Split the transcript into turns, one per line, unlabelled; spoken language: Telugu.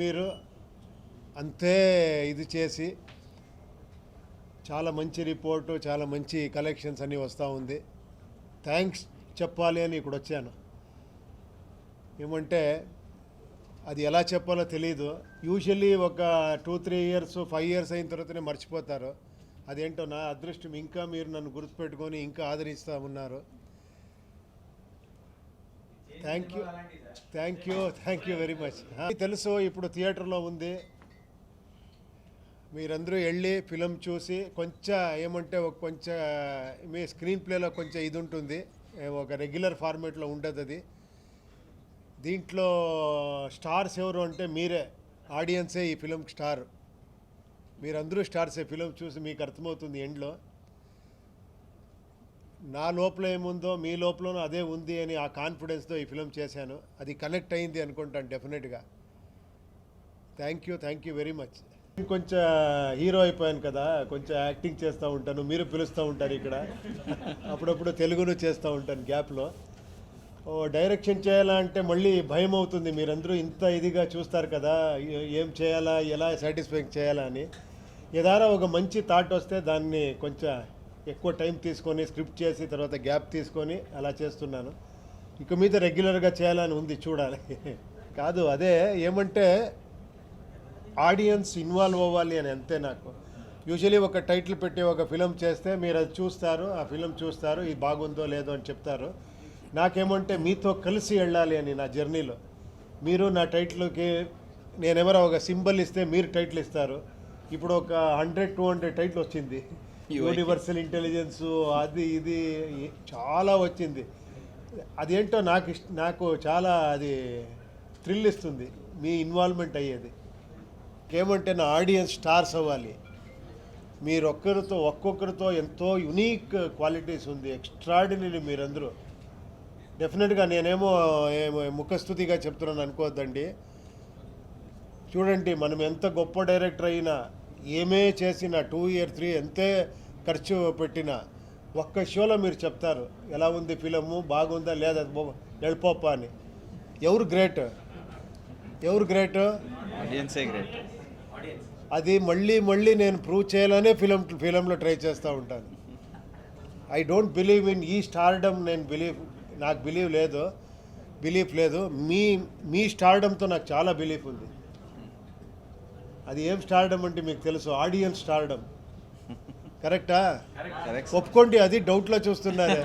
మీరు అంతే ఇది చేసి చాలా మంచి రిపోర్టు చాలా మంచి కలెక్షన్స్ అన్నీ వస్తూ ఉంది. థ్యాంక్స్ చెప్పాలి అని ఇక్కడ వచ్చాను. ఏమంటే అది ఎలా చెప్పాలో తెలియదు యూజువల్లీ ఒక two three years five years అయిన తర్వాతనే మర్చిపోతారు. అదేంటో నా అదృష్టం. ఇంకా మీరు నన్ను గుర్తుపెట్టుకొని ఇంకా ఆదరిస్తూ ఉన్నారు. Thank you thank you thank you very much తెలుసు ఇప్పుడు థియేటర్లో ఉంది. మీరందరూ వెళ్ళి ఫిలం చూసి కొంచెం ఏమంటే ఒక కొంచెం మీ స్క్రీన్ ప్లేలో కొంచెం ఇది ఉంటుంది. ఒక రెగ్యులర్ ఫార్మేట్లో ఉండదు అది. దీంట్లో స్టార్స్ ఎవరు అంటే మీరే ఆడియన్సే ఈ ఫిలం స్టార్. మీరందరూ స్టార్సే ఫిలం చూసి మీకు అర్థమవుతుంది ఎండ్లో. నా లోపల ఏముందో మీ లోపలనూ అదే ఉంది అని ఆ కాన్ఫిడెన్స్తో ఈ ఫిలం చేశాను. అది కనెక్ట్ అయింది అనుకుంటాను డెఫినెట్గా thank you thank you very much కొంచెం హీరో అయిపోయాను కదా కొంచెం యాక్టింగ్ చేస్తూ ఉంటాను మీరు పిలుస్తూ ఉంటారు ఇక్కడ. అప్పుడప్పుడు తెలుగును చేస్తూ ఉంటాను గ్యాప్లో ఓ డైరెక్షన్ చేయాలంటే మళ్ళీ భయం అవుతుంది. మీరందరూ ఇంత ఇదిగా చూస్తారు కదా ఏం చేయాలా ఎలా సాటిస్ఫై చేయాలా అని. ఏదారా ఒక మంచి థాట్ వస్తే దాన్ని కొంచెం ఎక్కువ టైం తీసుకొని స్క్రిప్ట్ చేసి తర్వాత గ్యాప్ తీసుకొని అలా చేస్తున్నాను. ఇక మీద రెగ్యులర్గా చేయాలని ఉంది చూడాలి. కాదు అదే ఏమంటే ఆడియన్స్ ఇన్వాల్వ్ అవ్వాలి అని అంతే నాకు. యూజువలీ ఒక టైటిల్ పెట్టి ఒక ఫిలం చేస్తే మీరు అది చూస్తారు ఆ ఫిలం చూస్తారు ఇది బాగుందో లేదో అని చెప్తారు. నాకేమంటే మీతో కలిసి వెళ్ళాలి అని నా జర్నీలో. మీరు నా టైటిల్కి నేనెవరో ఒక సింబల్ ఇస్తే మీరు టైటిల్ ఇస్తారు. ఇప్పుడు ఒక హండ్రెడ్ టూ హండ్రెడ్ టైటిల్ వచ్చింది. యూనివర్సల్ ఇంటెలిజెన్స్ అది ఇది చాలా వచ్చింది. అదేంటో నాకు ఇష్ట నాకు చాలా అది థ్రిల్ ఇస్తుంది మీ ఇన్వాల్వ్మెంట్ అయ్యేది. ఏమంటే నా ఆడియన్స్ స్టార్స్ అవ్వాలి. మీరు ఒక్కరితో ఒక్కొక్కరితో ఎంతో యునీక్ క్వాలిటీస్ ఉంది ఎక్స్ట్రాడినరీ మీరందరూ. డెఫినెట్గా నేనేమో ఏమో ముఖస్థుతిగా చెప్తున్నాను అనుకోవద్దండి. చూడండి మనం ఎంత గొప్ప డైరెక్టర్ అయినా ఏమే చేసినా టూ ఇయర్ త్రీ ఎంతే ఖర్చు పెట్టినా ఒక్క షోలో మీరు చెప్తారు ఎలా ఉంది ఫిలము? బాగుందా? లేదా? వెళ్ళిపోప్ప అని. ఎవరు గ్రేట్? ఎవరు గ్రేట్?
ఆడియన్సే గ్రేట్.
అది మళ్ళీ మళ్ళీ నేను ప్రూవ్ చేయాలనే ఫిలం ఫిలంలో ట్రై చేస్తూ ఉంటాను. ఐ డోంట్ బిలీవ్ ఇన్ ఈ స్టార్డమ్ నేను బిలీవ్ నాకు బిలీవ్ లేదు బిలీఫ్ లేదు. మీ మీ స్టార్డమ్తో నాకు చాలా బిలీఫ్ ఉంది. అది ఏం స్టార్డమ్ అంటే మీకు తెలుసు ఆడియన్స్ కరెక్టా
కరెక్ట్?
ఒప్పుకోండి అది డౌట్లో చూస్తున్నారు.